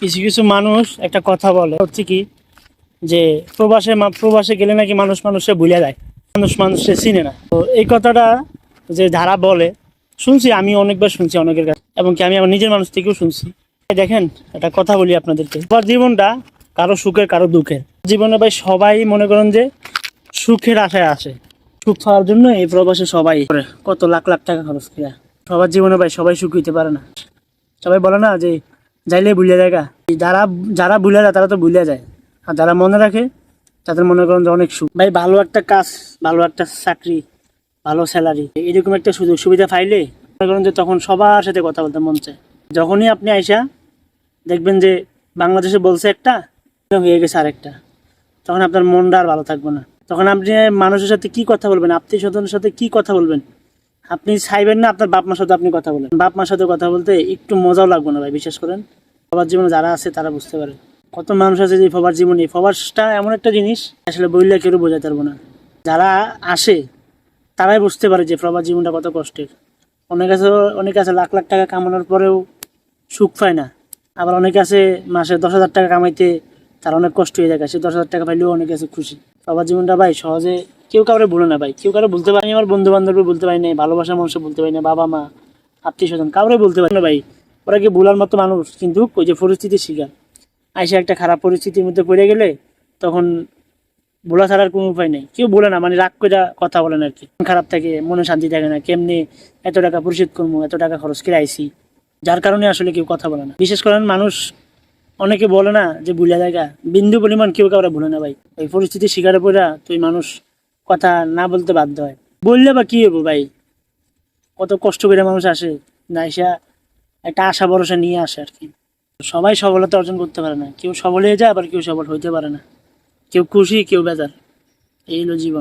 কিছু কিছু মানুষ একটা কথা বলে, হচ্ছে কি, যে প্রবাসে প্রবাসে গেলে নাকি মানুষ মানুষে ভুলে যায়, মানুষ মানুষে চিনে না। তো এই কথাটা যে যারা বলে, শুনছি, আমি অনেকবার শুনছি অনেকের কাছে, এবং কি আমি আমার নিজের মানুষ থেকেও শুনছি। দেখেন, একটা কথা বলি আপনাদেরকে। সবার জীবনটা কারও সুখের, কারও দুঃখের। জীবনে ভাই সবাই মনে করেন যে সুখের আশায় আসে। সুখ পাওয়ার জন্য এই প্রবাসে সবাই কত লাখ লাখ টাকা খরচ করে। সবার জীবনে ভাই সবাই সুখ হইতে পারে না। সবাই বলে না যে যাইলে ভুলে জায়গা যারা যারা ভুলে যায়, তারা তো ভুলে যায়। আর যারা মনে রাখে, তাদের মনে করেন যে অনেক সুখ। ভাই, ভালো একটা কাজ, ভালো একটা চাকরি, ভালো স্যালারি এরকম একটা সুযোগ, সুবিধা পাইলে মনে করেন যে তখন সবার সাথে কথা বলতে মন চায়। যখনই আপনি আইসা দেখবেন যে বাংলাদেশে বলছে একটা হয়ে গেছে আরেকটা, তখন আপনার মনটা আর ভালো থাকবে না। তখন আপনি মানুষের সাথে কি কথা বলবেন? আত্মীয় স্বজনের সাথে কি কথা বলবেন? আপনি চাইবেন না, আপনার বাপ মার সাথে আপনি কথা বলেন। বাপ মার সাথে কথা বলতে একটু মজাও লাগবে না ভাই বিশ্বাস করেন। সবার জীবনে যারা আছে, তারা বুঝতে পারে। কত মানুষ আছে যে ফবার জীবনে ফবাসটা এমন একটা জিনিস, আসলে বললে কেউ বোঝাতে পারব না। যারা আসে, তারাই বুঝতে পারে যে প্রবাস জীবনটা কত কষ্টের। অনেক আছে অনেক আছে লাখ লাখ টাকা কামানোর পরেও সুখ পায় না। আবার অনেকে আছে মাসে দশ হাজার টাকা কামাইতে তার অনেক কষ্ট হয়ে যায়, সে দশ হাজার টাকা পাইলেও অনেক আছে খুশি। সবার জীবনটা ভাই সহজে কেউ কাউরে বলে না ভাই। কেউ কারও বলতে পারি আমার বন্ধু বান্ধবকে বলতে পারি না ভালোবাসা মানুষকে বলতে পারি না বাবা মা, আত্মীয় স্বজন, কাউরে বলতে পারি না ভাই। ওরা কি বলার মতো মানুষ? কিন্তু ওই যে পরিস্থিতির শিকার। আইসা একটা খারাপ পরিস্থিতির মধ্যে পড়ে গেলে তখন বলা ছাড়ার কোনো উপায় নেই। কেউ বলে না মানে রাগ করে কথা বলেন আর কি। খারাপ থাকে, মনে শান্তি থাকে না, কেমনে এত টাকা পরিশোধ করব, এত টাকা খরচ করে আইসি? যার কারণে আসলে কেউ কথা বলে না। বিশেষ করে মানুষ অনেকে বলে না যে ভুলে জায়গা বিন্দু পরিমাণ কেউ কাউরা ভুলে না ভাই। ওই পরিস্থিতির শিকারে পড়া তুই মানুষ কথা না বলতে বাধ্য হয়। বললে বা কি হব ভাই? কত কষ্ট করে মানুষ আসে, না এসা একটা আশা ভরসা নিয়ে আসে আর কি। সবাই সফলতা অর্জন করতে পারে না। কেউ সবল হয়ে যায়, আবার কেউ সবল হইতে পারে না। কেউ খুশি, কেউ বেজার। এই হলো জীবন।